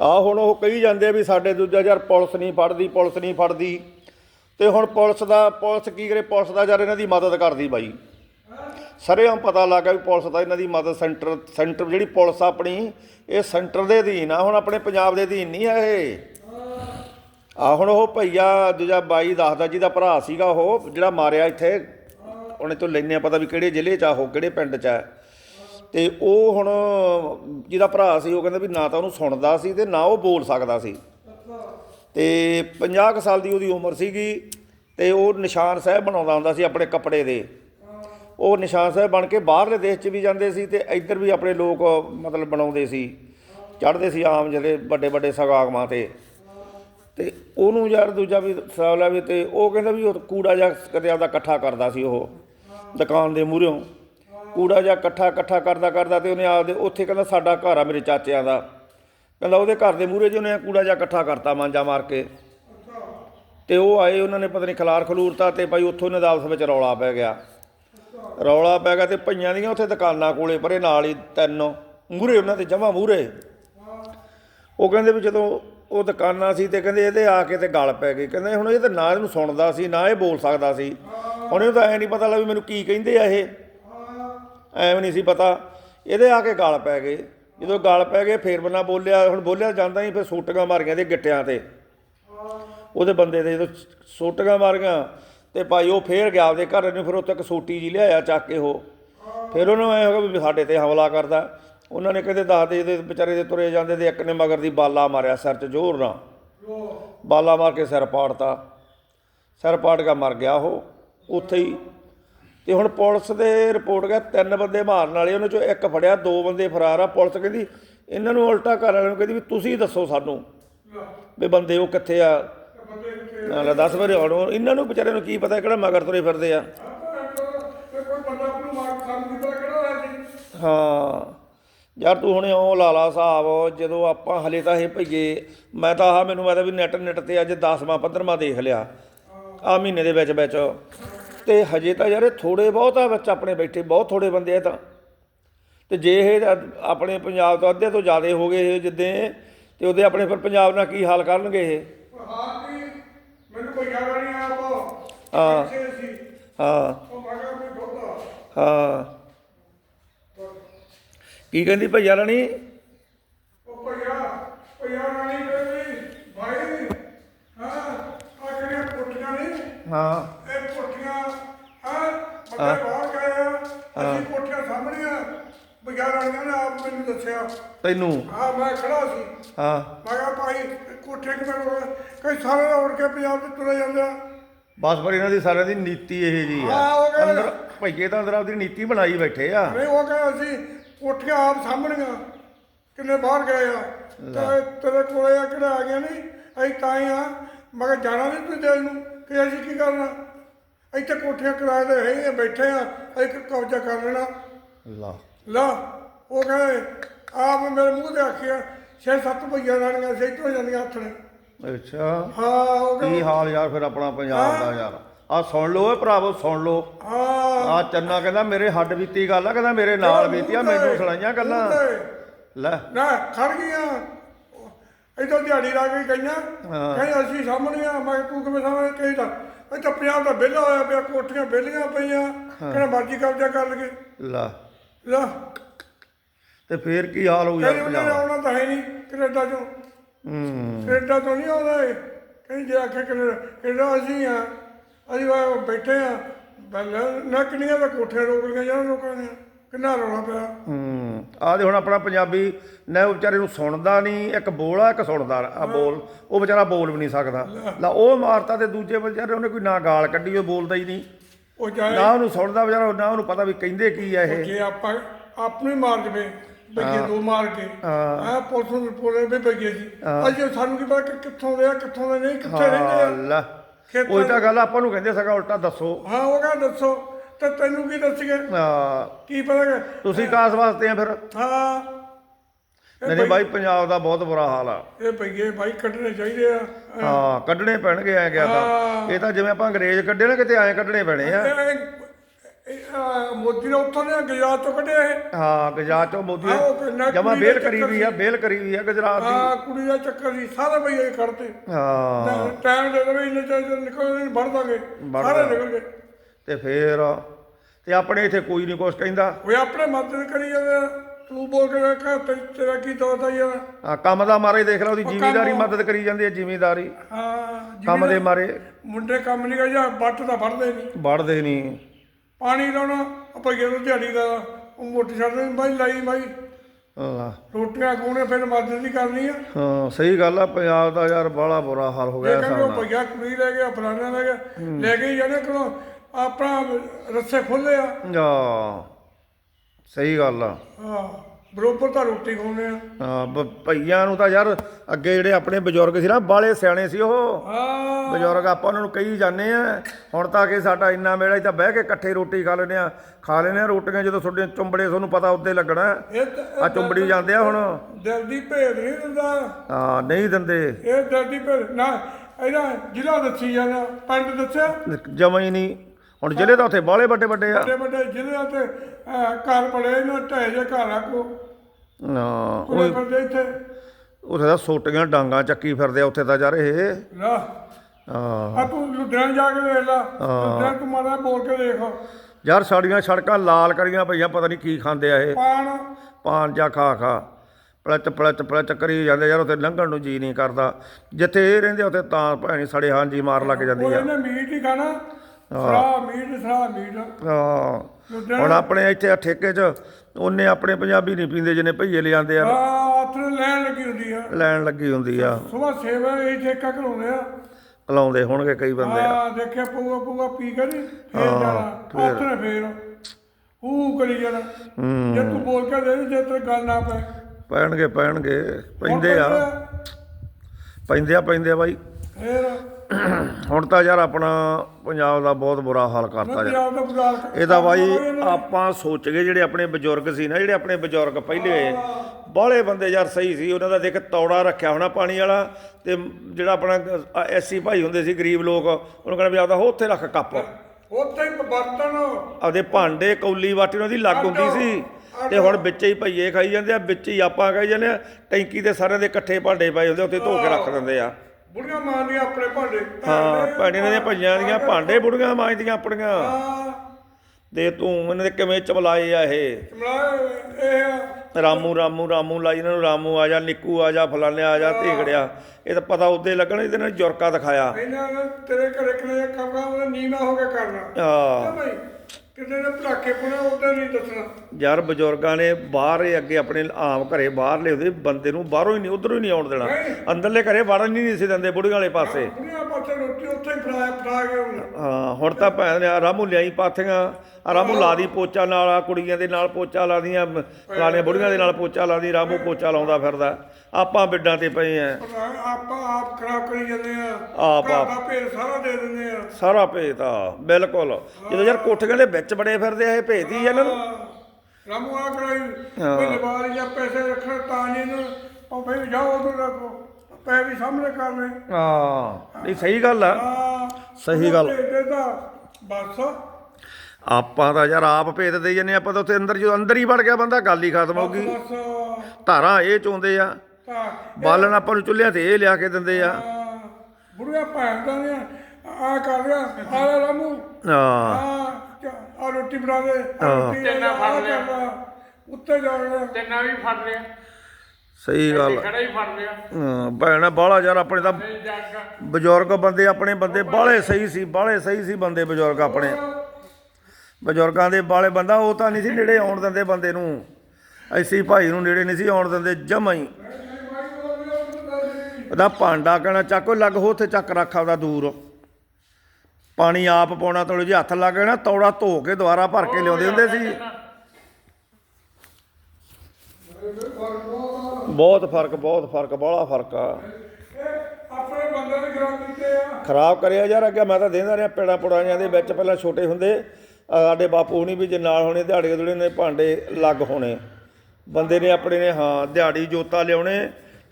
ਆ ਹੁਣ ਉਹ ਕਹੀ ਜਾਂਦੇ ਆ ਵੀ ਸਾਡੇ ਦੂਜਾ ਯਾਰ ਪੁਲਿਸ ਨਹੀਂ ਫੜਦੀ, ਪੁਲਿਸ ਨਹੀਂ ਫੜਦੀ। ਤੇ ਹੁਣ ਪੁਲਿਸ ਦਾ, ਪੁਲਿਸ ਕੀ ਕਰੇ, ਪੁਲਿਸ ਦਾ ਯਾਰ ਇਹਨਾਂ ਦੀ ਮਦਦ ਕਰਦੀ ਬਾਈ। ਸਰੇਆਮ ਪਤਾ ਲੱਗਾ ਵੀ ਪੁਲਿਸ ਦਾ ਇਹਨਾਂ ਦੀ ਮਦਦ ਸੈਂਟਰ ਸੈਂਟਰ ਜਿਹੜੀ ਪੁਲਿਸ ਆ ਆਪਣੀ, ਇਹ ਸੈਂਟਰ ਦੇ ਅਧੀਨ ਆ, ਹੁਣ ਆਪਣੇ ਪੰਜਾਬ ਦੇ ਅਧੀਨ ਨਹੀਂ ਆ ਇਹ। ਆ ਹੁਣ ਉਹ ਭਈਆ ਦੂਜਾ ਬਾਈ ਦੱਸਦਾ ਦਾ ਭਰਾ ਸੀਗਾ ਉਹ, ਜਿਹੜਾ ਮਾਰਿਆ ਇੱਥੇ। ਉਹਨੇ ਤੋਂ ਲੈਨੇ ਆ ਪਤਾ ਵੀ ਕਿਹੜੇ ਜ਼ਿਲ੍ਹੇ ਚ ਆ ਉਹ, ਕਿਹੜੇ ਪਿੰਡ ਚ ਆ। ਤੇ ਉਹ ਹੁਣ ਜਿਹਦਾ ਭਰਾ ਸੀ, ਉਹ ਕਹਿੰਦਾ ਵੀ ਨਾ ਤਾਂ ਉਹਨੂੰ ਸੁਣਦਾ ਸੀ ਤੇ ਨਾ ਉਹ ਬੋਲ ਸਕਦਾ ਸੀ। ਤੇ 50 ਕੁ ਸਾਲ ਦੀ ਉਹਦੀ ਉਮਰ ਸੀਗੀ ਤੇ ਉਹ ਨਿਸ਼ਾਨ ਸਾਹਿਬ ਬਣਾਉਂਦਾ ਹੁੰਦਾ ਸੀ ਆਪਣੇ ਕੱਪੜੇ ਦੇ। ਉਹ ਨਿਸ਼ਾਨ ਸਾਹਿਬ ਬਣ ਕੇ ਬਾਹਰਲੇ ਦੇਸ਼ 'ਚ ਵੀ ਜਾਂਦੇ ਸੀ ਤੇ ਇੱਧਰ ਵੀ ਆਪਣੇ ਲੋਕ ਮਤਲਬ ਬਣਾਉਂਦੇ ਸੀ। ਚੜ੍ਹਦੇ ਸੀ ਆਮ ਜਿਹੜੇ ਵੱਡੇ ਵੱਡੇ ਸਗਾਗਮਾਂ ਤੇ। ਤੇ ਉਹਨੂੰ ਯਾਰ ਦੂਜਾ ਵੀ ਸਵਾਲ ਵੀ ਤੇ ਉਹ ਕਹਿੰਦਾ ਵੀ ਉਹ ਕੂੜਾ ਜਿਹਾ ਕਦੇ ਆਪਦਾ ਇਕੱਠਾ ਕਰਦਾ ਸੀ ਉਹ ਦੁਕਾਨ ਦੇ ਮੂਹਰਿਓਂ ਕੂੜਾ ਜਿਹਾ ਇਕੱਠਾ ਇਕੱਠਾ ਕਰਦਾ ਕਰਦਾ ਤੇ ਉਹਨੇ ਆਪਦੇ ਉੱਥੇ ਕਹਿੰਦਾ ਸਾਡਾ ਘਰ ਆ ਮੇਰੇ ਚਾਚਿਆਂ ਦਾ। ਕਹਿੰਦਾ ਉਹਦੇ ਘਰ ਦੇ ਮੂਹਰੇ 'ਚ ਉਹਨੇ ਕੂੜਾ ਜਿਹਾ ਇਕੱਠਾ ਕਰਤਾ ਮਾਂਜਾ ਮਾਰ ਕੇ। ਤੇ ਉਹ ਆਏ, ਉਹਨਾਂ ਨੇ ਪਤਾ ਨਹੀਂ ਖਲਾਰ ਖਲੂਰਤਾ ਤੇ ਭਾਈ ਉੱਥੋਂ ਇਹਨਾਂ ਦਾ ਆਪਸ ਵਿੱਚ ਰੌਲਾ ਪੈ ਗਿਆ। ਰੌਲਾ ਪੈ ਗਿਆ ਤੇ ਭਈਆਂ ਦੀਆਂ ਉੱਥੇ ਦੁਕਾਨਾਂ ਕੋਲੇ ਪਰੇ, ਨਾਲ ਹੀ ਤਿੰਨ ਮੂਹਰੇ, ਉਹਨਾਂ ਦੇ ਜਮਾ ਮੂਹਰੇ। ਉਹ ਕਹਿੰਦੇ ਵੀ ਜਦੋਂ ਉਹ ਦੁਕਾਨਾਂ ਸੀ ਤੇ ਕਹਿੰਦੇ ਇਹਦੇ ਆ ਕੇ ਤੇ ਗਲ ਪੈ ਗਈ। ਕਹਿੰਦੇ ਹੁਣ ਇਹ ਤਾਂ ਨਾ ਇਹਨੂੰ ਸੁਣਦਾ ਸੀ, ਨਾ ਇਹ ਬੋਲ ਸਕਦਾ ਸੀ। ਹੁਣ ਇਹਨੂੰ ਤਾਂ ਐ ਨਹੀਂ ਪਤਾ ਲੱਗ ਵੀ ਮੈਨੂੰ ਕੀ ਕਹਿੰਦੇ ਆ ਇਹ। ਐਵੇਂ ਨਹੀਂ ਸੀ ਪਤਾ। ਇਹਦੇ ਆ ਕੇ ਗਾਲ ਪੈ ਗਏ। ਜਦੋਂ ਗਾਲ ਪੈ ਗਏ, ਫੇਰ ਬੰਨਾ ਬੋਲਿਆ, ਹੁਣ ਬੋਲਿਆ ਜਾਂਦਾ ਨਹੀਂ ਫਿਰ ਸੋਟੀਆਂ ਮਾਰੀਆਂ ਦੇ ਗਿੱਟਿਆਂ ਤੇ। ਉਹਦੇ ਬੰਦੇ ਦੇ ਜਦੋਂ ਸੋਟੀਆਂ ਮਾਰੀਆਂ ਤੇ ਭਾਈ ਉਹ ਫੇਰ ਗਿਆ ਆਪਦੇ ਘਰ ਨੂੰ ਫਿਰ ਉੱਥੇ ਇੱਕ ਸੋਟੀ ਜੀ ਲਿਆਇਆ ਚੱਕ ਕੇ ਉਹ। ਫਿਰ ਉਹਨੂੰ ਐ ਗਿਆ ਵੀ ਸਾਡੇ ਤੇ ਹਮਲਾ ਕਰਦਾ। ਉਹਨਾਂ ਨੇ ਕਹਿੰਦੇ ਦੱਸਦੇ ਇਹਦੇ ਵਿਚਾਰੇ ਦੇ ਤੁਰੇ ਜਾਂਦੇ ਤੇ ਇੱਕ ਨੇ ਮਗਰ ਦੀ ਬਾਲਾ ਮਾਰਿਆ ਸਿਰ 'ਚ ਜ਼ੋਰ ਨਾਲ। ਬਾਲਾ ਮਾਰ ਕੇ ਸਿਰ ਪਾੜਤਾ। ਸਿਰ ਪਾੜ ਕੇ ਮਰ ਗਿਆ ਉਹ। ਉੱਥੇ ਹੀ ਤੇ ਹੁਣ ਪੁਲਿਸ ਦੇ ਰਿਪੋਰਟ ਗਿਆ, ਤਿੰਨ ਬੰਦੇ ਮਾਰਨ ਵਾਲੇ, ਉਹਨਾਂ ਚੋਂ ਇੱਕ ਫੜਿਆ, ਦੋ ਬੰਦੇ ਫਰਾਰ ਆ। ਪੁਲਿਸ ਕਹਿੰਦੀ, ਇਹਨਾਂ ਨੂੰ ਉਲਟਾ ਕਰਨ ਵਾਲਿਆਂ ਨੂੰ ਕਹਿੰਦੀ ਵੀ ਤੁਸੀਂ ਦੱਸੋ ਸਾਨੂੰ ਵੀ ਬੰਦੇ ਉਹ ਕਿੱਥੇ ਆ। ਨਾਲ ਦੱਸ ਮੇਰੇ ਹੁਣ ਇਹਨਾਂ ਨੂੰ ਵਿਚਾਰਿਆਂ ਨੂੰ ਕੀ ਪਤਾ ਕਿਹੜਾ ਮਗਰ ਤੁਰੇ ਫਿਰਦੇ ਆ। ਹਾਂ। ਯਾਰ ਤੂੰ ਹੁਣੇ ਉਹ ਲਾਲਾ ਸਾਹਿਬ ਜਦੋਂ ਆਪਾਂ ਹਲੇ ਤਾਂ ਇਹ ਭਈਏ, ਮੈਂ ਤਾਂ ਆਹ ਮੈਨੂੰ ਮੈਂ ਤਾਂ ਵੀ ਨੈਟ ਨੈਟ ਤੇ ਅੱਜ 10ਵਾਂ 15ਵਾਂ ਦੇਖ ਲਿਆ। ਆ ਮਹੀਨੇ ਦੇ ਵਿੱਚ ਵਿੱਚ ਤੇ ਹਜੇ ਤਾਂ ਯਾਰ ਇਹ ਥੋੜੇ ਬਹੁਤ ਆ ਵਿੱਚ ਆਪਣੇ ਬੈਠੇ ਬਹੁਤ ਥੋੜੇ ਬੰਦੇ ਆ ਤਾਂ। ਤੇ ਜੇ ਇਹ ਆਪਣੇ ਪੰਜਾਬ ਤੋਂ ਅੱਧੇ ਤੋਂ ਜ਼ਿਆਦਾ ਹੋ ਗਏ ਜਿੱਦੇ ਤੇ ਉਹਦੇ ਆਪਣੇ ਫਿਰ ਪੰਜਾਬ ਨਾਲ ਕੀ ਹਾਲ ਕਰਨਗੇ ਇਹ? ਮੈਨੂੰ ਕੋਈ ਯਾਦ ਨਹੀਂ ਆ ਹਾਂ। ਹਾਂ। ਹਾਂ। ਕੀ ਕਹਿੰਦੀ ਭਈਆ ਰਾਣੀ? ਉਹ ਭਈਆ ਭਈਆ ਰਾਣੀ ਬੇਬੀ ਭਾਈ ਹਾਂ ਆ ਕਿਹੜੀਆਂ ਕੋਠੀਆਂ ਨੇ ਹਾਂ। ਹਾਂ। ਮੱਥੇ ਬਾਹਰ ਗਏ ਆ ਅਸੀਂ ਕੋਠੀਆਂ ਸਾਹਮਣੀਆਂ ਭਈਆ ਰਾਣੀਆਂ ਨੇ ਆਪ ਮੈਨੂੰ ਦੱਸਿਆ। ਤੈਨੂੰ? ਹਾਂ ਮੈਂ ਖੜਾ ਸੀ। ਹਾਂ। ਮੈਂ ਕਿਹਾ ਭਾਈ ਕੋਠੇ ਕਿਵੇਂ ਹੋ ਗਏ ਕਈ ਸਾਰੇ ਉੜ ਕੇ ਪੰਜਾਬ ਤੋਂ ਤੁਰੇ ਜਾਂਦੇ ਆ। ਬਸ ਪਰ ਇਹਨਾਂ ਦੀ ਸਾਰਿਆਂ ਦੀ ਨੀਤੀ ਇਹ ਜੀ ਆ। ਹਾਂ, ਉਹ ਕਹਿੰਦੇ- ਅੰਦਰ ਭਈਏ ਤਾਂ ਅੰਦਰ ਆਪਦੀ ਨੀਤੀ ਬਣਾਈ ਬੈਠੇ ਆ। ਨਹੀਂ ਉਹ ਕਹਿੰਦਾ ਅਸੀਂ ਕੋਠੀਆਂ ਆਪ ਸਾਹਮਣੀਆਂ ਕਿੰਨੇ ਬਾਹਰ ਗਏ ਆ। ਤੇ ਤੇਰੇ ਕੋਲੇ ਆ ਕਿਹੜਾ ਆ ਗਿਆ ਨਹੀਂ ਅਸੀਂ ਤਾਂ ਹੀ ਆ। ਮੈਂ ਕਿਹਾ ਜਾਣਾ ਨਹੀਂ ਤੂੰ ਦੇਣ ਨੂੰ ਕਿ ਅਸੀਂ ਕੀ ਕਰਨਾ? ਇੱਥੇ ਕੋਠੀਆਂ ਕਿਰਾਏ ਤੇ ਹੈ ਬੈਠੇ ਆ ਅਸੀਂ ਕ- ਕਬਜ਼ਾ ਕਰ ਲੈਣਾ। ਲਾ। ਲਾ। ਉਹ ਕਹਿੰਦੇ ਆਪ ਮੇਰੇ ਮੂੰਹ ਤੇ ਆਖਿਆ ਛੇ ਸੱਤ ਭਈਆ ਰਾਣੀਆਂ ਸੇ ਤੋਂ ਜਾਂਦੀਆਂ ਹੱਥ ਨੇ। ਅੱਛਾ। ਹਾਂ ਉਹ ਕੀ ਕਹਿੰਦੇ ਹਾਲ ਯਾਰ ਫਿਰ ਆਪਣਾ ਪੰਜਾਬ ਦਾ ਯਾਰ? ਆ ਸੁਣ ਲਓ ਏ ਭਰਾਵੋ ਸੁਣ ਲਓ। ਹਾਂ। ਆ ਚੰਨਾ ਕਹਿੰਦਾ ਮੇਰੇ ਹੱਡ ਬੀਤੀ ਗੱਲ ਆ ਕਹਿੰਦਾ ਮੇਰੇ ਨਾਲ ਬੀਤੀ ਆ ਮੈਨੂੰ ਸੁਣਾਈਆਂ ਗੱਲਾਂ। ਲੈ। ਨਾ ਖੜ ਗਈਆਂ। ਇਦੋਂ ਦਿਹਾੜੀ ਲਾ ਕੇ ਗਈਆਂ। ਹਾਂ। ਕਹਿੰਦੇ ਅਸੀਂ ਸਾਹਮਣੇ ਆ ਮੈਂ ਕਿਹਾ ਤੂੰ ਕਿਵੇਂ ਸਾਹਮਣੇ ਕਹੀਦਾ ਇਹ ਤਾਂ ਪੰਜਾਬ ਦਾ ਵਿਹਲਾ ਹੋਇਆ ਪਿਆ ਕੋਠੀਆਂ ਵਿਹਲੀਆਂ ਪਈਆਂ। ਕਹਿੰਦਾ ਮਰਜ਼ੀ ਕਬਜ਼ਾ ਕਰ ਲਗੇ ਲਾ। ਲਾ। ਤੇ ਫੇਰ ਕੀ ਹਾਲ ਉਹਨਾਂ ਨੇ ਪੰਜਾਬ ਆਉਣਾ ਤਾਂ ਹੈ ਨਹੀਂ ਕੈਨੇਡਾ ਚੋਂ। ਹੂੰ। ਕੈਨੇਡਾ ਤੋਂ ਨਹੀਂ ਆਉਂਦਾ ਇਹ। ਕਹਿੰਦੇ ਜੇ ਆਖੇ ਕੈਨੇਡਾ ਕੈਨੇਡਾ ਅਸੀਂ ਆ ਅਸੀਂ ਬੈਠੇ ਆ। ਨਾ ਕਿੰਨੀਆਂ ਤਾਂ ਕੋਠੀਆਂ ਰੋਕ ਲਈਆਂ ਜਾਂ ਲੋਕਾਂ ਨੇ ਕਿੰਨਾ ਰੌਲਾ ਪਿਆ। ਹੂੰ। ਆ ਦੇ ਹੁਣ ਆਪਣਾ ਪੰਜਾਬੀ ਨਾ ਉਹ ਵਿਚਾਰੇ ਨੂੰ ਸੁਣਦਾ ਨਹੀਂ ਇੱਕ ਬੋਲਾ ਇੱਕ ਸੁਣਦਾ ਆ ਬੋਲ। ਉਹ ਵਿਚਾਰਾ ਬੋਲ ਵੀ ਨਹੀਂ ਸਕਦਾ। ਲਾ ਉਹ ਮਾਰਤਾ ਤੇ ਦੂਜੇ ਵਿਚਾਰੇ ਉਹਨੇ ਕੋਈ ਨਾ ਗਾਲ ਕੱਢੀ ਉਹ ਬੋਲਦਾ ਹੀ ਨਹੀਂ। ਉਹ ਜਾਏ ਨਾ ਉਹਨੂੰ ਸੁਣਦਾ ਵਿਚਾਰਾ ਨਾ ਉਹਨੂੰ ਪਤਾ ਵੀ ਕਹਿੰਦੇ ਕੀ ਆ ਇਹ। ਜੇ ਆਪਾਂ ਆਪਣੀ ਮਾਰ ਜਵੇ ਬੱਗੇ ਦੋ ਮਾਰ ਕੇ। ਆ ਪੁਲਿਸ ਨੂੰ ਰਿਪੋਰਟ ਵੀ ਬੱਗੇ ਜੀ। ਅਜੇ ਸਾਨੂੰ ਕੀ ਪਤਾ ਕਿ ਕਿੱਥੋਂ ਆ ਕਿੱਥੋਂ ਦੇ ਨਹੀਂ ਕਿੱਥੇ ਰਹਿੰਦੇ ਆ। ਉਹੀ ਤਾਂ ਗੱਲ ਆਪਾਂ ਨੂੰ ਕਹਿੰਦੇ ਸਗਾ ਉਲਟਾ ਦੱਸੋ। ਹਾਂ ਉਹ ਕਹਿੰਦਾ ਦੱਸੋ। ਤੇ ਤੈਨੂੰ ਕੀ ਦੱਸੀਏ? ਆ, ਕੀ ਪਤਾ ਕਿ ਤੁਸੀਂ ਕਾਸ ਵਾਸਤੇ ਆ ਫਿਰ? ਹਾਂ। ਨਹੀਂ ਨਹੀਂ ਬਾਈ ਪੰਜਾਬ ਦਾ ਬਹੁਤ ਬੁਰਾ ਹਾਲ ਆ। ਇਹ ਬੱਗੇ ਭਾਈ ਕੱਢਣੇ ਚਾਹੀਦੇ ਆ। ਹਾਂ। ਕੱਢਣੇ ਪੈਣਗੇ ਐ ਗਿਆ ਤਾਂ। ਇਹ ਤਾਂ ਜਿਵੇਂ ਆਪਾਂ ਅੰਗਰੇਜ਼ ਕੱਢੇ ਨਾ ਕਿਤੇ ਐਂ ਕੱਢਣੇ ਪੈਣੇ ਆ। ਇਹ- ਇਹ, ਆਹ, ਮੋਦੀ ਨੇ ਉੱਥੋਂ ਨੇ ਗੁਜਰਾਤ ਤੋਂ ਕੱਢਿਆ ਇਹ। ਹਾਂ ਗੁਜਰਾਤ ਚੋਂ ਮੋਦੀ ਹਾਂ, ਉਹ ਕਿੰਨਾ ਜਮਾ ਕੁੜੀ ਬੇਲ ਕਰੀ ਵੀ ਆ ਬੇਲ ਕਰੀ ਵੀ ਆ ਗੁਜਰਾਤ ਦੀ। ਆ ਕੁੜੀ ਦਾ ਚੱਕਰ ਸੀ ਸਾਰੇ ਭਈਏ ਇਹ ਕੱਢਤੇ। ਹਾਂ। ਟਾਈਮ ਦੇ ਦੇਵੇ ਇੰਨੇ ਚਾਹੀਦੇ ਨਿਕਲ ਨਹੀਂ ਵੜ ਦਾਂਗੇ। ਸਾਰੇ। ਨਿਕਲ ਗਏ ਤੇ ਫੇਰ ਤੇ ਆਪਣੇ ਇੱਥੇ ਕੋਈ ਨਹੀਂ ਕੁਛ ਕਹਿੰਦਾ। ਉਹ ਆਪਣੇ ਮਦਦ ਕਰੀ ਜਾਂਦੇ। ਤੂੰ ਬੋਲ ਕੇ ਕਹ ਤੇਰਾ ਕੀ ਦੋਤਾ ਯਾਰ ਆ ਕੰਮ ਦਾ ਮਾਰੇ ਦੇਖ ਲਾ ਉਹਦੀ ਜ਼ਿਮੀਦਾਰੀ ਕੰਮ- ਮਦਦ ਕਰੀ ਜਾਂਦੀ ਹੈ ਜ਼ਿਮੀਦਾਰੀ। ਹਾਂ ਕੰਮ ਦੇ ਮਾਰੇ। ਮੁੰਡੇ ਕੰਮ ਨਹੀਂ ਕਰ ਜਾਂ ਬੱਟ ਤਾਂ ਫੜਦੇ ਨਹੀਂ। ਵੜਦੇ ਨਹੀਂ। ਪਾਣੀ ਲਾਉਣਾ ਭਈਏ ਨੂੰ ਦਿਹਾੜੀ ਦਾ ਉਹ ਮੋਟੀ ਛੱਡ ਦੇ ਬਾਈ ਲਾਈ ਬਾਈ। ਹਾਂ ਰੋਟੀਆਂ ਖੋਣੇ ਫਿਰ ਮਦਦ ਹੀ ਕਰਨੀ ਆ। ਹਾਂ ਸਹੀ ਗੱਲ ਆ ਪੰਜਾਬ ਦਾ ਯਾਰ ਬੜਾ ਬੁਰਾ ਹਾਲ ਹੋ ਗਿਆ ਇਹ ਕਹਿੰਦੇ ਉਹ ਭਈਆ ਕੁੜੀ ਲੈ ਗਿਆ ਫਲਾਣਾ ਲੈ ਗਿਆ ਲੈ ਕੇ ਹੀ ਜਾਣੇ ਕੋਲੋਂ ਆਪਣਾ ਰੱਸੇ ਖੋਲੇ ਆ। ਆ ਸਹੀ ਗੱਲ ਆ। ਹਾਂ ਬਰੋਬਰ ਤਾਂ ਰੋਟੀ ਖੋਣੇ ਆ। ਹਾਂ ਬ- ਭਈਆਂ ਨੂੰ ਤਾਂ ਯਾਰ ਅੱਗੇ ਜਿਹੜੇ ਆਪਣੇ ਬਜ਼ੁਰਗ ਸੀ ਨਾ ਬਾਲੇ ਸਿਆਣੇ ਸੀ ਉਹ। ਹਾਂ। ਬਜ਼ੁਰਗ ਆਪਾਂ ਉਹਨਾਂ ਨੂੰ ਕਹੀ ਜਾਂਦੇ ਆ ਹੁਣ ਤਾਂ ਕਿ ਸਾਡਾ ਇੰਨਾ ਮੇਲਾ ਹੀ ਤਾਂ ਬਹਿ ਕੇ ਇਕੱਠੇ ਰੋਟੀ ਖਾ ਲੈਨੇ ਆ। ਖਾ ਲੈਨੇ ਆ ਰੋਟੀਆਂ ਜਦੋਂ ਤੁਹਾਡੇ ਚੁੰਬੜੇ ਤੁਹਾਨੂੰ ਪਤਾ ਉੱਤੇ ਲੱਗਣਾ। ਇਹ ਤਾਂ- ਇਹ ਆ ਚੁੰਬੜੀ ਜਾਂਦੇ ਆ ਹੁਣ। ਦਿਲ ਦੀ ਭੇਦ ਨਹੀਂ ਦਿੰਦਾ। ਹਾਂ ਨਹੀਂ ਦਿੰਦੇ। ਇਹ ਦਿਲ ਦੀ ਭੇਦ ਨਾ ਇਹਦਾ ਜ਼ਿਲ੍ਹਾ ਦੱਸੀ ਜਾਂਦਾ ਪਿੰਡ ਦੱਸਿਆ। ਜਮਾ ਹੀ ਨਹੀਂ। ਹੁਣ ਜ਼ਿਲ੍ਹੇ ਤਾਂ ਉੱਥੇ ਬਾਲੇ ਵੱਡੇ ਵੱਡੇ ਆ। ਵੱਡੇ ਵੱਡੇ ਜ਼ਿਲ੍ਹਿਆਂ ਤੇ ਅਹ, ਘਰ ਬੜੇ ਇਹਨਾਂ ਢਹਿ ਜੇ ਘਰ ਆ ਕੋ। ਨਾ ਕੁੜੇ ਫਿਰਦੇ ਇੱਥੇ। ਉੱਥੇ ਤਾਂ ਸੋਟੀਆਂ ਡਾਂਗਾ ਚੱਕੀ ਫਿਰਦੇ ਆ ਉੱਥੇ ਤਾਂ ਯਾਰ ਇਹ। ਨਾ। ਹਾਂ। ਆ ਤੂੰ ਲੁਧਿਆਣੇ ਜਾ ਕੇ ਦੇਖ ਲਾ। ਲੁਧਿਆਣੇ ਤੂੰ ਮਾੜਾ ਬੋਲ ਕੇ ਦੇਖ। ਯਾਰ ਸਾਡੀਆਂ ਸੜਕਾਂ ਲਾਲ ਕਰੀਆਂ ਭਈਆ ਪਤਾ ਨਹੀਂ ਕੀ ਖਾਂਦੇ ਆ ਇਹ। ਪਾਣ। ਪਾਨ ਜਾ ਖਾ ਖਾ। ਪਲਚ ਪਲਚ ਪਲਚ ਕਰੀ ਜਾਂਦੇ ਯਾਰ ਉੱਥੇ ਲੰਘਣ ਨੂੰ ਜੀ ਨਹੀਂ ਕਰਦਾ। ਜਿੱਥੇ ਇਹ ਰਹਿੰਦੇ ਉੱਥੇ ਤਾਂ ਭੈਣੀ ਸੜੇ ਹਾਂਜੀ ਮਾਰ ਲੱਗ ਜਾਂਦੀ ਉਹ ਆ ਇਹਨੇ ਮੀਟ ਹੀ ਖਾਣਾ। ਸਰਾ ਮੀਟ ਸਰਾ ਮੀਟ ਹਾਂ। ਹੁਣ ਆਪਣੇ ਇੱਥੇ ਠੇਕੇ 'ਚ ਉਹਨੇ ਆਪਣੇ ਪੰਜਾਬੀ ਨਹੀਂ ਪੀਂਦੇ ਜਿਹਨੇ ਭਈਏ ਲੈ ਜਾਂਦੇ ਆ ਆ ਨੂੰ ਲੈਣ ਲੱਗੀ ਹੁੰਦੀ ਆ। ਲੈਣ ਲੱਗੀ ਹੁੰਦੀ ਆ। ਸੁਬਾ ਸੇਵਾ ਇਹ ਠੇਕਾ ਕਰਾਉਂਦੇ ਆ। ਲਾਉਂਦੇ ਹੋਣਗੇ ਕਈ ਬੰਦੇ ਆ। ਆ ਦੇਖਿਆ ਪੂਆ ਪੂਆ ਪੀ ਕੇ ਨੀ ਫੇਰ ਜਾਣਾ। ਨੇ ਫੇਰ। ਹੂ ਕਰੀ ਜਾਣਾ। ਜੇ ਤੂੰ ਬੋਲ ਕੇ ਦੇ ਦੇ, ਜੇ ਤੇ ਗੱਲ ਨਾ ਪਏ ਪੈਣਗੇ ਪੈਣਗੇ। ਪੈਂਦੇ ਆ। ਪੈਂਦੇ ਆ ਪੈਂਦੇ ਆ ਬਾਈ। ਫੇਰ। ਹੁਣ ਤਾਂ ਯਾਰ ਆਪਣਾ ਪੰਜਾਬ ਦਾ ਬਹੁਤ ਬੁਰਾ ਹਾਲ ਕਰਤਾ ਯਾਰ। ਪੰਜਾਬ ਦਾ ਕਰ- ਇਹਦਾ ਬਾਈ ਆਪਾਂ ਸੋਚ ਗਏ ਜਿਹੜੇ ਆਪਣੇ ਬਜ਼ੁਰਗ ਸੀ ਨਾ ਜਿਹੜੇ ਆਪਣੇ ਬਜ਼ੁਰਗ ਪਹਿਲੇ ਬਾਹਲੇ ਬੰਦੇ ਯਾਰ ਸਹੀ ਸੀ ਉਹਨਾਂ ਦਾ ਦੇਖ ਤੌੜਾ ਰੱਖਿਆ ਹੋਣਾ ਪਾਣੀ ਵਾਲਾ ਤੇ ਜਿਹੜਾ ਆਪਣਾ ਐਸੀ ਭਾਈ ਹੁੰਦੇ ਸੀ ਗਰੀਬ ਲੋਕ ਉਹਨੂੰ ਕਹਿੰਦਾ ਵੀ ਆਪਦਾ ਹੋ ਉੱਥੇ ਰੱਖ ਕੱਪ। ਉੱਥੇ ਬਰਤਨ ਆਪਦੇ ਭਾਂਡੇ ਕੌਲੀ ਵਾਟੀ ਉਹਨਾਂ ਦੀ ਲੱਗ ਹੁੰਦੀ ਸੀ। ਤੇ ਹੁਣ ਵਿੱਚ ਹੀ ਭਈਏ ਖਾਈ ਜਾਂਦੇ ਆ ਵਿੱਚ ਹੀ ਆਪਾਂ ਖਾਈ ਜਾਂਦੇ ਆ ਟੈਂਕੀ ਤੇ ਸਾਰਿਆਂ ਦੇ ਇਕੱਠੇ ਭਾਂਡੇ ਪਏ ਹੁੰਦੇ ਉੱਥੇ ਧੋ ਕੇ ਰੱਖ ਦਿੰਦੇ ਆ। ਬੁੜੀਆਂ ਮਾਰਦੀਆਂ ਆਪਣੇ ਭਾਂਡੇ। ਹਾਂ ਭੈਣੀਆਂ ਦੀਆਂ ਭਈਆਂ ਦੀਆਂ ਭਾਂਡੇ ਬੁੜੀਆਂ ਮਾਂਜਦੀਆਂ ਆਪਣੀਆਂ। ਹਾਂ। ਤੇ ਤੂੰ ਇਹਨਾਂ ਦੇ ਕਿਵੇਂ ਚਮਲਾਏ ਆ ਇਹ? ਰਾਮੂ ਰਾਮੂ ਰਾਮੂ ਲਾਈ ਇਹਨਾਂ ਨੂੰ ਰਾਮੂ ਆ ਜਾ ਨਿੱਕੂ ਆ ਜਾ ਫਲਾਣੇ ਆ ਜਾ ਢੀਗੜਿਆ ਇਹ ਤਾਂ ਪਤਾ ਉੱਤੇ ਲੱਗਣਾ ਇਹਦੇ ਨਾਲ ਜੁਰਕਾ ਦਿਖਾਇਆ। ਇਹਨਾਂ ਨੇ ਤੇਰੇ ਘਰੇ ਕਿਨੇ ਕੰਮ ਕੰਮ ਨੀਵਾ ਹੋ ਕੇ ਕਰਨਾ। ਆ ਆ ਭਾਈ ਕਿਤੇ ਨੇ ਭਲਾਕੇ ਪੁਣੇ ਉਹਦੇ ਨਹੀਂ ਦੱਸਣਾ। ਯਾਰ ਬਜ਼ੁਰਗਾਂ ਨੇ ਬਾਹਰ ਇਹ ਅੱਗੇ ਆਪਣੇ ਆਮ ਘਰੇ ਬਾਹਰ ਲਿਆਉਂਦੇ ਬੰਦੇ ਨੂੰ ਬਾਹਰੋਂ ਹੀ ਨਹੀਂ ਉਧਰੋਂ ਹੀ ਨਹੀਂ ਆਉਣ ਦੇਣਾ। ਅੰਦਰਲੇ ਘਰੇ ਵੜਨ ਹੀ ਨਹੀਂ ਸੀ ਦਿੰਦੇ ਬੁੜੀਆਂ ਵਾਲੇ ਪਾਸੇ। ਬੁੜੀਆਂ ਪਾਸੇ ਰੋਟੀ ਉੱਥੇ ਹੀ ਫੜਾ ਫੜਾ ਕੇ ਆਉਣਾ ਹਾਂ ਹੁਣ ਤਾਂ ਭੈਣ ਨੇ ਰਾਮੂ ਲਿਆਈ ਪਾਥੀਆਂ ਆ ਰਾਮੂ ਲਾ ਦੀ ਪੋਚਾ ਨਾਲ ਆ ਕੁੜੀਆਂ ਦੇ ਨਾਲ ਪੋਚਾ ਲਾਦੀਆਂ ਫਲਾਣੇ ਬੁੜੀਆਂ ਦੇ ਨਾਲ ਪੋਚਾ ਲਾਦੀ ਰਾਮੂ ਪੋਚਾ ਲਾਉਂਦਾ ਫਿਰਦਾ। ਆਪਾਂ ਬਿੱਡਾਂ ਤੇ ਪਏ ਆ। ਆਪਾਂ ਆਪ ਖਰਾਬ ਕਰੀ ਜਾਂਦੇ ਆ। ਆਪ- ਦਾ ਭੇਦ ਸਾਰਾ ਦੇ ਦਿੰਦੇ ਆ। ਸਾਰਾ ਆ ਬਿਲਕੁਲ। ਜਦੋਂ ਯਾਰ ਕੋਠੀਆਂ ਦੇ ਵਿੱਚ ਬੜੇ ਫਿਰਦੇ ਆ ਇਹ ਹੀ ਇਹਨਾਂ ਨੂੰ। ਰਾਮੂ ਆ ਕਰਾਈ ਕੋਈ ਲਵਾਰੀ ਜਾਂ ਪੈਸੇ ਰੱਖਣ ਤਾਂ ਨਹੀਂ ਇਹਨੂੰ ਉਹ ਫਿਰ ਜਾਓ ਉਧਰ ਰੱਖੋ। ਪੈ ਵੀ ਸਾਹਮਣੇ ਕਰਨੇ ਹਾਂ ਨਹੀਂ ਸਹੀ ਗੱਲ ਆ। ਸਹੀ ਗੱਲ। ਬਸ। ਆਪਾਂ ਤਾਂ ਯਾਰ ਆਪ ਭੇਤ ਦੇ ਜੰਨੇ ਆਪਾਂ ਤਾਂ ਉੱਥੇ ਅੰਦਰ ਜੋ ਅੰਦਰ ਹੀ ਵੜ ਗਿਆ ਬੰਦਾ ਗੱਲ ਹੀ ਖਤਮ ਹੋ ਗਈ। ਧਾਰਾਂ ਇਹ ਚੋਂਦੇ ਆ ਬਾਲਣ ਆਪਾਂ ਨੂੰ ਚੁੱਲ੍ਹਿਆਂ ਤੇ ਇਹ ਲਿਆ ਕੇ ਦਿੰਦੇ ਆ। ਬੁੜੀਆਂ ਭੈਣ ਦਾ ਨੇ ਆ ਕਰ ਰਿਹਾ ਆ ਲੈ ਰਾਮੂ। ਹਾਂ। ਆ ਰੋਟੀ ਬਣਾ ਦੇ ਆਹ ਰੋਟੀ ਫੜ ਲਿਆ। ਕਰ ਲਾ, ਉੱਤੇ ਜਾ ਰਿਹਾ ਤੇ ਨਾ ਵੀ ਫੜ ਲਿਆ। ਸਹੀ ਗੱਲ ਖੜਾ ਹੀ ਫੜ ਲਿਆ ਹਾਂ ਭੈਣਾ ਬਾਹਲਾ ਯਾਰ ਆਪਣੇ ਤਾਂ ਬਜ਼ੁਰਗ ਬੰਦੇ ਆਪਣੇ ਬੰਦੇ ਬਾਹਲੇ ਸਹੀ ਸੀ ਬਾਹਲੇ ਸਹੀ ਸੀ ਬੰਦੇ ਬਜ਼ੁਰਗ ਆਪਣੇ। ਬਜ਼ੁਰਗਾਂ ਦੇ ਬਾਲੇ ਬੰਦਾ ਉਹ ਤਾਂ ਨਹੀਂ ਸੀ ਨੇੜੇ ਆਉਣ ਦਿੰਦੇ ਬੰਦੇ ਨੂੰ। ਐਸੀ ਭਾਈ ਨੂੰ ਨੇੜੇ ਨਹੀਂ ਸੀ ਆਉਣ ਦਿੰਦੇ ਜਮਾਂ ਹੀ। ਉਹਦਾ ਭਾਂਡਾ ਕਹਿਣਾ ਚੱਕੋ ਲੱਗ ਹੋ ਉੱਥੇ ਚੱਕ ਰੱਖਾ ਉਹਦਾ ਦੂਰ। ਪਾਣੀ ਆਪ ਪਾਉਣਾ ਤੋੜੇ ਜੇ ਹੱਥ ਲੱਗ ਨਾ ਤੌੜਾ ਧੋ ਕੇ ਦੁਬਾਰਾ ਭਰ ਕੇ ਲਿਆਉਂਦੇ ਹੁੰਦੇ ਸੀ। ਬਹੁਤ ਫ਼ਰਕ ਬਹੁਤ ਫ਼ਰਕ ਬਾਹਲਾ ਫ਼ਰਕ ਆ। ਆਪਣੇ ਬੰਦੇ ਨੇ ਗਰਾਮ ਕੀਤੇ ਆ। ਖਰਾਬ ਕਰਿਆ ਯਾਰ ਅੱਗੇ ਮੈਂ ਤਾਂ ਦੇਂਦਾ ਰਿਹਾ ਪੇੜਾ ਪੁੜਾਈਆਂ ਦੇ ਵਿੱਚ ਪਹਿਲਾਂ ਛੋਟੇ ਹੁੰਦੇ ਸਾਡੇ ਬਾਪੂ ਹੁਣੀ ਵੀ ਜੇ ਨਾਲ ਹੋਣੇ ਦਿਹਾੜੀ ਦੁੜੇ ਨੇ ਭਾਂਡੇ ਲੱਗ ਹੋਣੇ। ਬੰਦੇ ਨੇ ਆਪਣੇ ਨੇ ਹਾਂ ਦਿਹਾੜੀ ਜੋਤਾ ਲਿਆਉਣੇ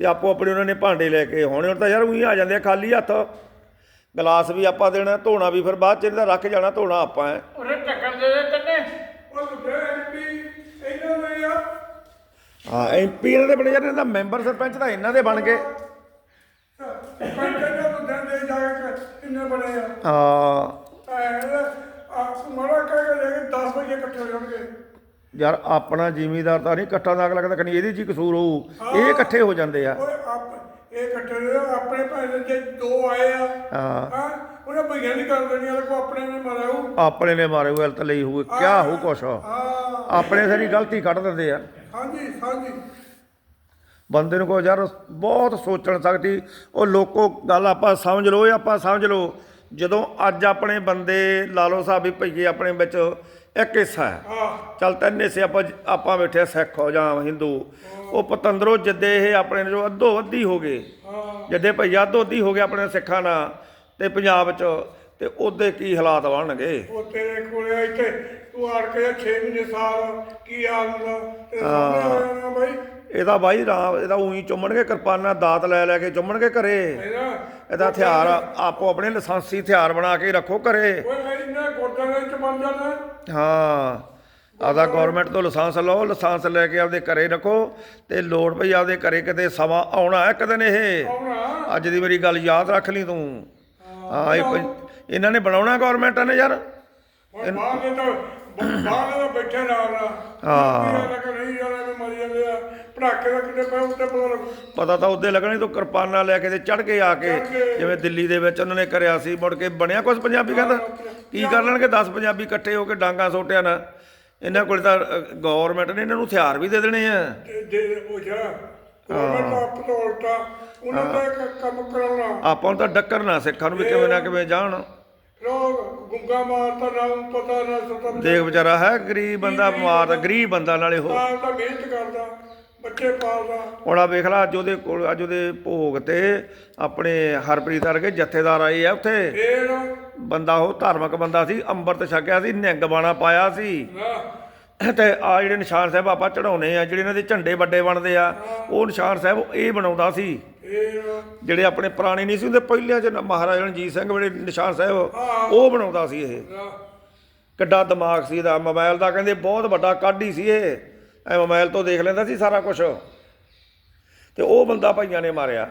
ਤੇ ਆਪੋ ਆਪਣੇ ਉਹਨਾਂ ਨੇ ਭਾਂਡੇ ਲੈ ਕੇ ਹੋਣੇ ਹੁਣ ਤਾਂ ਯਾਰ ਉਹੀ ਆ ਜਾਂਦੇ ਆ ਖਾਲੀ ਹੱਥ। ਗਲਾਸ ਵੀ ਆਪਾਂ ਦੇਣਾ ਧੋਣਾ ਵੀ ਫਿਰ ਬਾਅਦ ਚ ਇਹਦਾ ਰੱਖ ਜਾਣਾ ਧੋਣਾ ਆਪਾਂ ਹੈ। ਹਾਂ ਐਮਪੀ ਇਹਨਾਂ ਦੇ ਬਣੇ ਜਾਂਦੇ ਤਾਂ ਮੈਂਬਰ ਸਰਪੰਚ ਤਾਂ ਇਹਨਾਂ ਦੇ ਬਣ ਗਏ। ਪੰਚਾਇਤਾਂ ਨੂੰ ਦਿਨ ਦੇ ਜਾ ਕੇ ਕਿੰਨੇ ਬਣੇ ਆ ਹਾਂ। ਆ ਮਾਰਾ ਕਹਿ ਕੇ ਲੈ ਕੇ 10 ਵਜੇ ਇਕੱਠੇ ਹੋ ਜਾਣਗੇ ਯਾਰ ਆਪਣਾ ਜ਼ਿਮੀਦਾਰ ਤਾਂ ਨਹੀਂ ਇਕੱਠਾ ਦਾ ਅਗਲਾ ਕਹਿੰਦਾ ਇਹਦੇ 'ਚ ਹੀ ਕਸੂਰ ਹੋਊ। ਇਹ ਇਕੱਠੇ ਹੋ ਜਾਂਦੇ ਆ। ਓਏ ਆਪ ਇਹ ਇਕੱਠੇ ਨੇ ਆਪਣੇ ਭਾਈ ਜੇ ਦੋ ਆਏ ਆ ਹਾਂ। ਹਾਂ ਉਹਨੇ ਭਈਆ ਨਹੀਂ ਕਰ ਦੇਣੀ ਵਾਲੇ ਕੋ ਆਪਣੇ ਨੇ ਮਾਰਿਆ ਉਹ ਆਪਣੇ ਨੇ ਮਾਰੇ ਹੋਏ ਤਾਂ ਲਈ ਹੋਊ ਕਿਆ ਹੋਊ ਕੁਛ। ਹਾਂ। ਆਪਣੇ ਸਾਰੀ ਗਲਤੀ ਕੱਢ ਦਿੰਦੇ ਆ। ਹਾਂਜੀ ਹਾਂਜੀ। ਬੰਦੇ ਨੂੰ ਕੋ ਯਾਰ ਬਹੁਤ ਸੋਚਣ ਸਕਦੀ। ਉਹ ਲੋਕੋ ਗੱਲ ਆਪਾਂ ਸਮਝ ਲਓ ਆਪਾਂ ਸਮਝ ਲਓ। ਜਦੋਂ ਅੱਜ ਆਪਣੇ ਬੰਦੇ ਲਾ ਲਓ ਸਾਹਿਬ ਵੀ ਭਈਏ ਆਪਣੇ ਵਿੱਚ ਇੱਕ ਹਿੱਸਾ ਹੈ। ਚੱਲ ਤਿੰਨ ਹਿੱਸੇ ਆਪਾਂ ਆਪਾਂ ਬੈਠੇ ਸਿੱਖ ਹੋ ਜਾਂ ਹਿੰਦੂ। ਉਹ ਪਤੰਦਰੋਂ ਜਿੱਦੇ ਇਹ ਆਪਣੇ ਜੋ ਅੱਧੋ ਅੱਧੀ ਹੋ ਗਏ। ਜਿੱਦੇ ਭਈਆ ਅੱਧੋ ਅੱਧੀ ਹੋ ਗਏ ਆਪਣੇ ਸਿੱਖਾਂ ਨਾਲ ਤੇ ਪੰਜਾਬ 'ਚ ਤੇ ਉਹਦੇ ਕੀ ਹਾਲਾਤ ਬਣਨਗੇ? ਉਹ ਤੇਰੇ ਕੋਲੇ ਇੱਥੇ ਤੂੰ ਆੜ ਕੇ 6 ਮਹੀਨੇ ਸਾਲ ਕੀ ਹੁੰਦਾ? ਤੇ ਸਾਹਮਣੇ ਬਾਈ। ਇਹਦਾ ਬਾਈ ਰਾਮ ਇਹਦਾ ਉਹੀ ਚੁੰਮਣਗੇ ਕਿਰਪਾਨਾਂ ਦਾਤ ਲੈ ਲੈ ਕੇ ਚੁੰਮਣਗੇ ਘਰੇ। ਇਹਦਾ ਹਥਿਆਰ ਆਪੋ ਆਪਣੇ ਲਾਇਸੈਂਸੀ ਹਥਿਆਰ ਬਣਾ ਕੇ ਰੱਖੋ ਘਰੇ। ਓਏ ਬਣ ਜਾਣਾ ਹਾਂ ਆਦਾ ਗਵਰਨਮੈਂਟ ਤੋਂ ਲਾਇਸੈਂਸ ਲਓ ਲਾਇਸੈਂਸ ਲੈ ਕੇ ਆਪਦੇ ਘਰੇ ਰੱਖੋ ਤੇ ਲੋੜ ਪਈ ਆਪਦੇ ਘਰੇ ਕਿਤੇ ਸਮਾਂ ਆਉਣਾ ਹੈ ਕਦੇ ਇਹ। ਅੱਜ ਦੀ ਮੇਰੀ ਗੱਲ ਯਾਦ ਰੱਖ ਲਈ ਤੂੰ। ਹਾਂ ਇਹ ਇਹਨਾਂ ਨੇ ਬਣਾਉਣਾ ਗਵਰਨਮੈਂਟ ਨੇ ਯਾਰ। ਹੁਣ ਬਾਹਰ ਦੇ ਤਾਂ ਬਾਹਰ ਦੇ ਬੈਠੇ ਨਾਲ ਨਾ ਹਾਂ। ਲੱਗ ਨਹੀਂ ਜਾਣਾ ਵੀ ਮਰੀ ਜਾਂਦੇ ਆ। ਪੜਾਕੇ ਦਾ ਕਿਤੇ ਪੈ ਉੱਤੇ ਪਤਾ ਲੱਗੂ ਪਤਾ ਤਾਂ ਉਹਦੇ ਲੱਗਣੀ ਤੂੰ ਕਿਰਪਾਨਾਂ ਲੈ ਕੇ ਤੇ ਚੜ ਕੇ ਆ ਕੇ। ਜਿਵੇਂ ਦਿੱਲੀ ਦੇ ਵਿੱਚ ਉਹਨਾਂ ਨੇ ਕਰਿਆ ਸੀ ਮੁੜ ਕੇ ਬਣਿਆ ਕੁਝ ਪੰਜਾਬੀ ਕਹਿੰਦਾ? ਕੀ ਕਰ ਲੈਣਗੇ 10 ਪੰਜਾਬੀ ਇਕੱਠੇ ਹੋ ਕੇ ਡਾਂਗਾ ਸੋਟਿਆ ਨਾ ਇਹਨਾਂ ਕੋਲ ਤਾਂ ਗਵਰਨਮੈਂਟ ਨੇ ਇਹਨਾਂ ਨੂੰ ਹਥਿਆਰ ਵੀ ਦੇ ਦੇਣੇ ਆ। ਉਹ ਆਪ ਤੋਂ ਉਲਟਾ। ਉਹਨਾਂ ਦਾ ਇੱਕ ਕੰਮ ਕਰਾਉਣਾ। ਆਪਾਂ ਨੂੰ ਤਾਂ ਡੱਕਰ ਨਾ ਸਿੱਖਾਂ ਨੂੰ ਵੀ ਕਿਵੇਂ ਨਾ ਕਿਵੇਂ ਜਾਣ। ਲੋਕ ਗੁੰਗਾ ਮਾਰਤਾ ਨਾ ਉਹਨੂੰ ਪਤਾ ਨਾ ਸਤਾ ਦੇਖ ਵਿਚਾਰਾ ਹੈ ਗਰੀਬ ਬੰਦਾ ਬਿਮਾਰ ਦਾ ਗਰੀਬ ਬੰਦਾ ਨਾਲੇ ਮਿਹਨਤ ਕਰਦਾ ਬੱਚੇ ਪਾਲਦਾ। ਹੁਣ ਆ ਵੇਖ ਲਾ ਅੱਜ ਉਹਦੇ ਕੋਲ ਅੱਜ ਉਹਦੇ ਭੋਗ ਤੇ ਆਪਣੇ ਹਰਪ੍ਰੀਤ ਵਰਗੇ ਜਥੇਦਾਰ ਆਏ ਆ ਉੱਥੇ। ਫੇਰ? ਬੰਦਾ ਉਹ ਧਾਰਮਿਕ ਬੰਦਾ ਸੀ ਅੰਮ੍ਰਿਤ ਛਕਿਆ ਸੀ ਨਿਹੰਗ ਬਾਣਾ ਪਾਇਆ ਸੀ। ਨਾ ਤੇ ਆ ਜਿਹੜੇ ਨਿਸ਼ਾਨ ਸਾਹਿਬ ਆਪਾਂ ਚੜਾਉਨੇ ਆ, ਜਿਹੜੇ ਇਹਨਾਂ ਦੇ ਝੰਡੇ ਵੱਡੇ ਬਣਦੇ ਆ, ਉਹ ਨਿਸ਼ਾਨ ਸਾਹਿਬ ਇਹ ਬਣਾਉਂਦਾ ਸੀ। ਜਿਹੜੇ ਆਪਣੇ ਪੁਰਾਣੇ ਨਹੀਂ ਸੀ ਉਹਦੇ ਪਹਿਲਿਆਂ ਚ ਮਹਾਰਾਜਾ ਰਣਜੀਤ ਸਿੰਘ ਵੇਲੇ ਨਿਸ਼ਾਨ ਸਾਹਿਬ, ਉਹ ਬਣਾਉਂਦਾ ਸੀ ਇਹ। ਕਿੱਡਾ ਦਿਮਾਗ ਸੀ ਇਹਦਾ, ਮੋਬਾਈਲ ਦਾ ਕਹਿੰਦੇ ਬਹੁਤ ਵੱਡਾ ਕੱਢ ਹੀ ਸੀ ਇਹ। ਐ ਮੋਬਾਈਲ ਤੋਂ ਦੇਖ ਲੈਂਦਾ ਸੀ ਸਾਰਾ ਕੁਝ ਤੇ ਉਹ ਬੰਦਾ ਭਾਈਆਂ ਨੇ ਮਾਰਿਆ।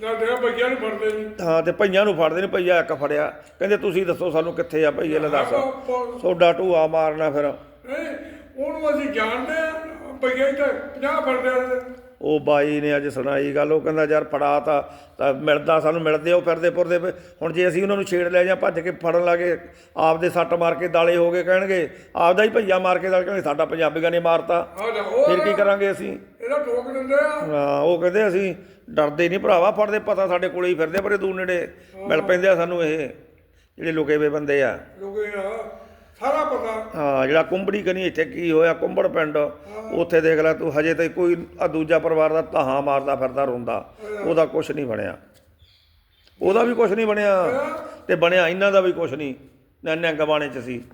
ਬੱਚਿਆਂ ਨੂੰ ਫੜਦੇ ਨਹੀਂ। ਹਾਂ ਤੇ ਭਈਆਂ ਨੂੰ ਫੜਦੇ ਨੇ ਭਈਆ ਇੱਕ ਫੜਿਆ। ਕਹਿੰਦੇ ਤੁਸੀਂ ਦੱਸੋ ਸਾਨੂੰ ਕਿੱਥੇ ਆ ਭਈਏ ਲੈ ਦੱਸ ਸੋਡਾ ਟੂਆ ਮਾਰਨਾ ਫਿਰ। ਨਹੀਂ ਉਹਨੂੰ ਅਸੀਂ ਜਾਣਦੇ ਆ ਬੱਚੇ ਤੇ 50 ਫੜਦੇ ਆ ਉਹ ਬਾਈ ਨੇ ਅੱਜ ਸੁਣਾਈ ਗੱਲ ਉਹ ਕਹਿੰਦਾ ਯਾਰ ਫੜਾ ਤਾਂ ਤਾਂ ਮਿਲਦਾ ਸਾਨੂੰ ਮਿਲਦੇ ਉਹ ਫਿਰਦੇ ਪੁਰਦੇ ਪਏ। ਹੁਣ ਜੇ ਅਸੀਂ ਉਹਨਾਂ ਨੂੰ ਛੇੜ ਲੈ ਜਾਂ ਭੱਜ ਕੇ ਫੜਨ ਲੱਗੇ ਆਪਦੇ ਸੱਟ ਮਾਰ ਕੇ ਦਾਲੇ ਹੋ ਗਏ ਕਹਿਣਗੇ ਆਪਦਾ ਹੀ ਭਈਆ ਮਾਰ ਕੇ ਦਾਲ ਕਹਿੰਦੇ ਸਾਡਾ ਪੰਜਾਬੀਆਂ ਨੇ ਮਾਰਤਾ। ਫਿਰ ਕੀ ਕਰਾਂਗੇ ਅਸੀਂ? ਇਹਦਾ ਠੋਕ ਦਿੰਦੇ ਆ। ਹਾਂ ਉਹ ਕਹਿੰਦੇ ਅਸੀਂ ਡਰਦੇ ਨਹੀਂ ਭਰਾਵਾ ਫੜਦੇ ਪਤਾ ਸਾਡੇ ਕੋਲੇ ਹੀ ਫਿਰਦੇ ਪਰੇ ਦੂਰ ਨੇੜੇ ਮਿਲ ਪੈਂਦੇ ਆ ਸਾਨੂੰ ਇਹ ਜਿਹੜੇ ਲੁਕੇ ਵੇ ਬੰਦੇ ਆ। ਲੋਕੇ ਆ। ਸਾਰਾ ਪਤਾ। ਹਾਂ ਜਿਹੜਾ ਕੁੰਬੜੀ ਕਨੀ ਇੱਥੇ ਕੀ ਹੋਇਆ? ਕੁੰਬੜ ਪਿੰਡ ਉੱਥੇ ਦੇਖ ਲੈ ਤੂੰ ਹਜੇ ਤੇ ਕੋਈ ਆ ਦੂਜਾ ਪਰਿਵਾਰ ਦਾ ਧਾਹਾਂ ਮਾਰਦਾ ਫਿਰਦਾ ਰੋਂਦਾ। ਉਹਦਾ ਕੁਝ ਨਹੀਂ ਬਣਿਆ। ਉਹਦਾ ਵੀ ਕੁਝ ਨਹੀਂ ਬਣਿਆ। ਤੇ ਬਣਿਆ ਇਹਨਾਂ ਦਾ ਵੀ ਕੁਝ ਨਹੀਂ। ਨੰਨੇ ਗਵਾਣੇ ਚ ਸੀ।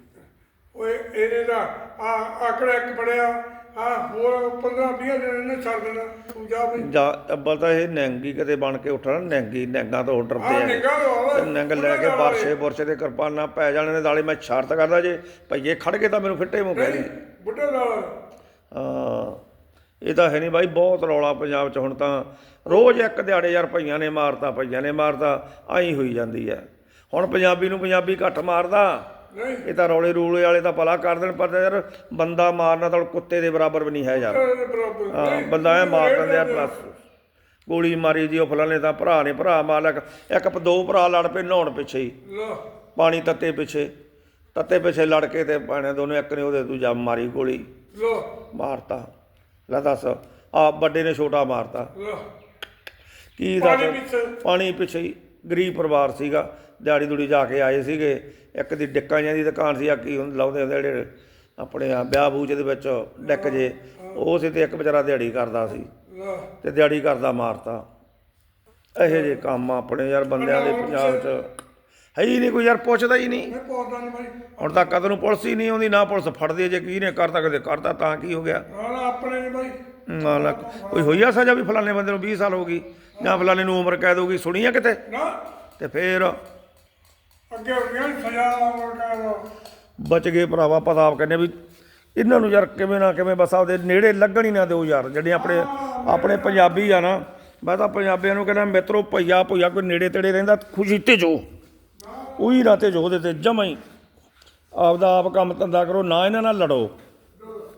ਓਏ ਇਹਨੇ ਦਾ ਆ ਆਕੜਾ ਇੱਕ ਫੜਿਆ। ਆ ਹੋਰ 15 20 ਦਿਨ ਨੇ ਛੱਡ ਦੇਣਾ। ਤੂੰ ਜਾ ਬਈ ਜਾਂ ਅੱਬਲ ਤਾਂ ਇਹ ਨੈਂਗੀ ਕਿਤੇ ਬਣ ਕੇ ਉੱਠਣਾ ਨੈਂਗੀ ਨੈਂਗਾ ਤੋਂ ਡਰਦੇ ਆ ਨਿੱਗਾ ਹੋਵੇ ਤੇ ਨੰਗ ਲੈ ਕੇ ਬਰਸੇ ਬੁਰਸੇ ਤੇ ਕਿਰਪਾਨਾਂ ਪੈ ਜਾਣੇ ਨੇ ਦਾਲੇ ਮੈਂ ਸ਼ਰਤ ਕਰਦਾ ਜੇ ਭਈਏ ਖੜ ਕੇ ਤਾਂ ਮੈਨੂੰ ਫਿੱਟੇ ਮੂੰਹ ਕਹਿ ਦੀ। ਬੁੱਢੇ ਨਾਲ। ਹਾਂ ਇਹ ਤਾਂ ਹੈ ਨਹੀਂ ਬਾਈ ਬਹੁਤ ਰੌਲਾ ਪੰਜਾਬ 'ਚ ਹੁਣ ਤਾਂ। ਰੋਜ਼ ਇੱਕ ਦਿਹਾੜੇ ਯਾਰ ਭਈਆਂ ਨੇ ਮਾਰਤਾ ਭਈਆਂ ਨੇ ਮਾਰਤਾ ਆਈ ਹੋਈ ਜਾਂਦੀ ਹੈ ਹੁਣ ਪੰਜਾਬੀ ਨੂੰ ਪੰਜਾਬੀ ਘੱਟ ਮਾਰਦਾ। ਇਹ ਤਾਂ ਰੌਲੇ ਰੂਲੇ ਵਾਲੇ ਤਾਂ ਭਲਾ ਕਰ ਦੇਣ ਪਰ ਯਾਰ ਬੰਦਾ ਮਾਰਨਾ ਤਾਂ ਕੁੱਤੇ ਦੇ ਬਰਾਬਰ ਵੀ ਨਹੀਂ ਹੈ ਯਾਰ। ਹਾਂ ਬੰਦਾ ਐ ਮਾਰ ਦਿੰਦੇ ਆ ਬਸ। ਗੋਲੀ ਮਾਰੀ ਜੀ ਉਹ ਫਲਾਣੇ ਤਾਂ ਭਰਾ ਨੇ ਭਰਾ ਮਾਰ ਲਿਆ। ਇੱਕ ਦੋ ਭਰਾ ਲੜ ਪਏ ਨਹਾਉਣ ਪਿੱਛੇ ਹੀ। ਪਾਣੀ ਤੱਤੇ ਪਿੱਛੇ। ਤੱਤੇ ਪਿੱਛੇ ਲੜ ਕੇ ਤੇ ਪਾਣੇ ਦੋਨੇ ਇੱਕ ਨੇ ਉਹਦੇ ਦੂਜਾ ਮਾਰੀ ਗੋਲੀ। ਲਾ ਮਾਰਤਾ। ਲੈ ਦੱਸ ਆ ਵੱਡੇ ਨੇ ਛੋਟਾ ਮਾਰਤਾ। ਕੀ ਪਾਣੀ ਦੱਸ ਪਿੱਛੇ। ਪਾਣੀ ਪਿੱਛੇ ਹੀ। ਗਰੀਬ ਪਰਿਵਾਰ ਸੀਗਾ ਦਿਹਾੜੀ ਦੁੜੀ ਜਾ ਕੇ ਆਏ ਸੀਗੇ। ਇੱਕ ਦੀ ਡਿੱਕਾਂ ਜਿਹੀਆਂ ਦੀ ਦੁਕਾਨ ਸੀ ਆ ਕੀ ਹੁੰਦੇ ਲਾਉਂਦੇ ਹੁੰਦੇ ਜਿਹੜੇ ਆਪਣੇ ਆ ਵਿਆਹ ਬੂਜ ਦੇ ਵਿੱਚ ਡਿੱਕ ਜੇ। ਉਹ ਸੀ ਤੇ ਇੱਕ ਵਿਚਾਰਾ ਦਿਹਾੜੀ ਕਰਦਾ ਸੀ ਤੇ ਦਿਹਾੜੀ ਕਰਦਾ ਮਾਰਤਾ। ਇਹੋ ਜਿਹੇ ਕੰਮ ਆਪਣੇ ਯਾਰ ਬੰਦਿਆਂ ਦੇ ਪੰਜਾਬ 'ਚ ਹੈ ਹੀ ਨਹੀਂ ਕੋਈ ਯਾਰ ਪੁੱਛਦਾ ਹੀ ਨਹੀਂ। ਹੁਣ ਤੱਕ ਕਦ ਨੂੰ ਪੁਲਿਸ ਹੀ ਨਹੀਂ ਆਉਂਦੀ ਨਾ ਪੁਲਿਸ ਫੜਦੀ ਜੇ ਕੀ ਨੇ ਕਰਤਾ ਕਦੇ ਕਰਤਾ ਤਾਂ ਕੀ ਹੋ ਗਿਆ? ਨਾ ਆਪਣੇ ਨਹੀਂ ਨਾ ਨਾ ਕੋਈ ਹੋਈ ਆ ਸਜ਼ਾ ਵੀ ਫਲਾਣੇ ਬੰਦੇ ਨੂੰ 20 ਸਾਲ ਹੋ ਗਈ। ਜਾਂ ਫਲਾਣੇ ਨੂੰ ਉਮਰ ਕੈਦ ਹੋ ਗਈ ਸੁਣੀ ਆ ਕਿਤੇ? ਨਾ। ਤੇ ਫੇਰ ਅੱਗੇ ਹੋ ਗਿਆ ਸਜ਼ਾ ਮੁਰਕਾ ਬਚ ਗਏ ਭਰਾਵਾ ਪਤਾ ਆਪ ਕਹਿੰਦੇ ਵੀ ਇਹਨਾਂ ਨੂੰ ਯਾਰ ਕਿਵੇਂ ਨਾ ਕਿਵੇਂ ਬਸ ਆਪਦੇ ਨੇੜੇ ਲੱਗਣ ਹੀ ਨਾ ਦਿਓ ਯਾਰ ਜਿਹੜੇ ਆਪਣੇ ਆਪਣੇ ਪੰਜਾਬੀ ਆ ਨਾ। ਮੈਂ ਤਾਂ ਪੰਜਾਬੀਆਂ ਨੂੰ ਕਹਿੰਦਾ ਮਿੱਤਰੋ ਭਈਆ ਭਈਆ ਕੋਈ ਨੇੜੇ ਤੇੜੇ ਰਹਿੰਦਾ ਖੁਸ਼ੀ ਤੇ ਜੋ। ਉਹੀ ਨਾ ਤੇ ਜੋ ਉਹਦੇ ਤੇ ਜਮਾਂ ਹੀ। ਆਪਦਾ ਆਪ ਕੰਮ ਧੰਦਾ ਕਰੋ ਨਾ ਇਹਨਾਂ ਨਾਲ ਲੜੋ।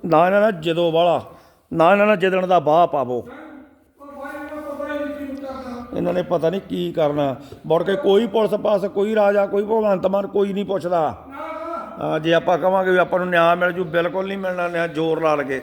ਨਾ ਇਹਨਾਂ ਨਾਲ ਜਦੋਂ ਵਾਲਾ ਨਾ ਇਹਨਾਂ ਨਾਲ ਜਿੱਦਣ ਦਾ ਬਾਹ ਪਾਵੋ ਇਹਨਾਂ ਨੇ ਪਤਾ ਨਹੀਂ ਕੀ ਕਰਨਾ। ਮੁੜ ਕੇ ਕੋਈ ਪੁਲਿਸ ਪਾਸ ਕੋਈ ਰਾਜਾ ਕੋਈ ਭਗਵੰਤ ਮਾਨ ਕੋਈ ਨਹੀਂ ਪੁੱਛਦਾ। ਜੇ ਆਪਾਂ ਕਵਾਂਗੇ ਵੀ ਆਪਾਂ ਨੂੰ ਨਿਆਂ ਮਿਲ ਜੂ ਬਿਲਕੁਲ ਨਹੀਂ ਮਿਲਣਾ ਨਿਆਂ ਜ਼ੋਰ ਲਾ ਲਗੇ।